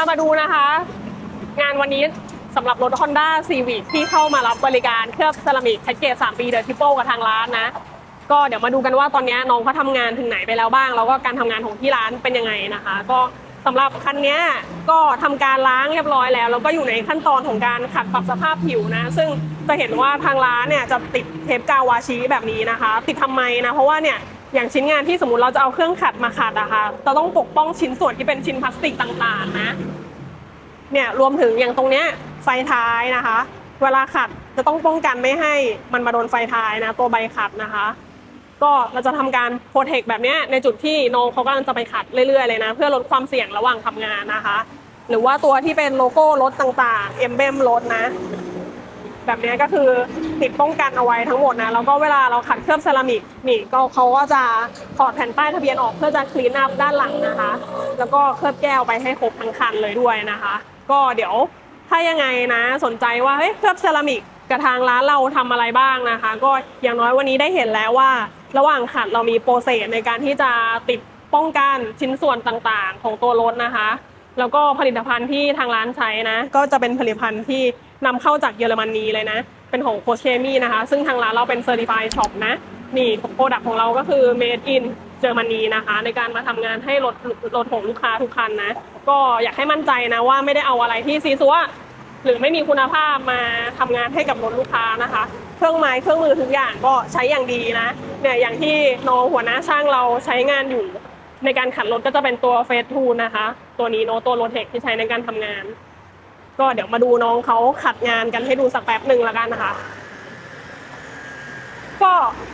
ามาดูนะคะ งานวันนี้สำหรับรถ Honda Civic ที่เข้ามารับบริการเคลือบเซรามิกแพ็กเกจ3ปีเดอร์ทิปเปกับทางร้านนะ ก็เดี๋ยวมาดูกันว่าตอนนี้น้องเขาทำงานถึงไหนไปแล้วบ้าง แล้วก็การทำงานของที่ร้านเป็นยังไงนะคะ ก็สำหรับคันนี้ก็ทำการล้างเรียบร้อยแล้ว แล้วก็อยู่ในขั้นตอนของการขัดปรับสภาพผิวนะ ซึ่งจะเห็นว่าทางร้านเนี่ยจะติดเทปกาวาชีแบบนี้นะคะ ติดทำไมนะ เพราะว่าเนี่ย อย่างชิ้นงานที่สมมติเราจะเอาเครื่องขัดมาขัดอะคะเราต้องปกป้องชิ้นส่วนที่เป็นชิ้นพลาสติกต่างๆนะ เนี่ยรวมถึงอย่างตรงเนี้ยไฟท้ายนะคะ เวลาขัดจะต้องป้องกันไม่ให้มันมาโดนไฟท้ายนะตัวใบขัดนะคะ ก็เราจะทำการโปรเทคแบบนี้ในจุดที่น้องเขากำลังจะไปขัดเรื่อยๆเลยนะ เพื่อลดความเสี่ยงระหว่างทำงานนะคะ หรือว่าตัวที่เป็นโลโก้รถต่างๆ เอ็มเบมรถนะ แบบนี้ก็คือ ติดป้องกันเอาไว้ทั้งหมดนะแล้วก็เวลาเราขัดเคลือบเซรามิกนี่ก็เขาก็จะถอดแผ่นป้ายทะเบียนออกเพื่อจะคลีนอัพด้านหลังนะคะ แล้วก็เคลือบแก้วไปให้ครบทั้งคันเลยด้วยนะคะ ก็เดี๋ยวถ้ายังไงนะสนใจว่าเฮ้ยเคลือบเซรามิกกับทางร้านเราทำอะไรบ้างนะคะ ก็อย่างน้อยวันนี้ได้เห็นแล้วว่า ระหว่างขัดเรามีโปรเซสในการที่จะติดป้องกันชิ้นส่วนต่างๆ ของตัวรถนะคะ แล้วก็ผลิตภัณฑ์ที่ทางร้านใช้นะ ก็จะเป็นผลิตภัณฑ์ที่นำเข้าจากเยอรมนีเลยนะ เป็นของโคเชมี่นะคะ ซึ่งทางร้านเราเป็นเซอร์ติฟายช็อปนะ นี่โปรดักของเราก็คือ made in เยอรมนีนะคะ ในการมาทำงานให้รถรถของลูกค้าทุกคันนะ ก็อยากให้มั่นใจนะว่าไม่ได้เอาอะไรที่ซีซัวหรือไม่มีคุณภาพมาทำงานให้กับรถลูกค้านะคะ เครื่องไม้เครื่องมือทุกอย่างก็ใช้อย่างดีนะเนี่ยอย่างที่น้องหัวหน้าช่างเราใช้งานอยู่ ในการขัดรถก็จะเป็นตัวเฟสทูนะคะ ตัวนี้เนอะตัวโรเทคที่ใช้ในการทำงาน ก็เดี๋ยวมาดูน้องเขาขัดงานกันให้ดูสักแป๊บหนึ่งแล้วกันนะคะ ก็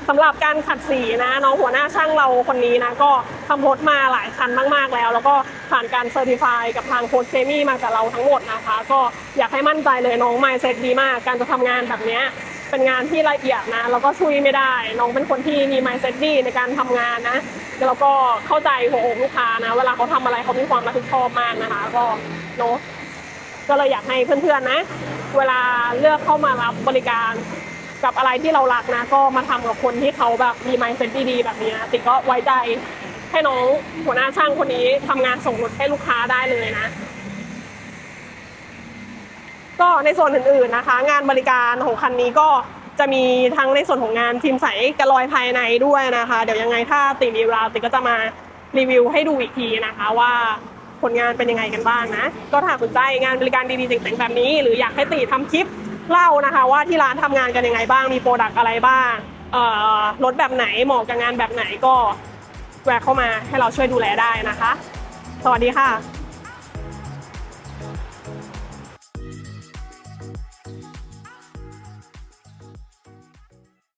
สำหรับการขัดสีนะน้องหัวหน้าช่างเราคนนี้นะ ก็ทำรถมาหลายคันมากๆแล้ว แล้วก็ผ่านการเซอร์ติฟายกับทางโค้ชเคมี่มากับเราทั้งหมดนะคะ ก็อยากให้มั่นใจเลยน้องไมเซ็ตดีมาก การจะทำงานแบบนี้เป็นงานที่ละเอียดนะแล้วก็ช่วยไม่ได้ น้องเป็นคนที่มีไมเซ็ตดีในการทำงานนะแล้วก็เข้าใจหัวอกลูกค้านะ เวลาเขาทำอะไรเขามีความรับผิดชอบมากนะคะ ก็เนาะ ก็เลยอยากให้เพื่อนๆนะ เวลาเลือกเข้ามารับบริการกับอะไรที่เรารักนะ ก็มาทำกับคนที่เขาแบบมี mindset ดีๆแบบนี้นะติก็ไว้ใจให้น้องหัวหน้าช่างคนนี้ทำงานส่งรถให้ลูกค้าได้เลยนะ ก็ในส่วนอื่นๆนะคะ งานบริการของคันนี้ก็จะมีทั้งในส่วนของงานทีมใสกระลอยภายในด้วยนะคะ เดี๋ยวยังไงถ้าติมีเวลาติก็จะมารีวิวให้ดูอีกทีนะคะว่า ลงานเป็นยังไงกันบ้างนะ ก็ถ้าสนใจงานบริการดีๆเจ๋งๆแบบนี้ หรืออยากให้ติทำคลิปเล่านะคะ ว่าที่ร้านทำงานกันยังไงบ้างมีโปรดักต์อะไรบ้างรถแบบไหนเหมาะกับงานแบบไหนก็แวะเข้ามาให้เราช่วยดูแลได้นะคะ สวัสดีค่ะ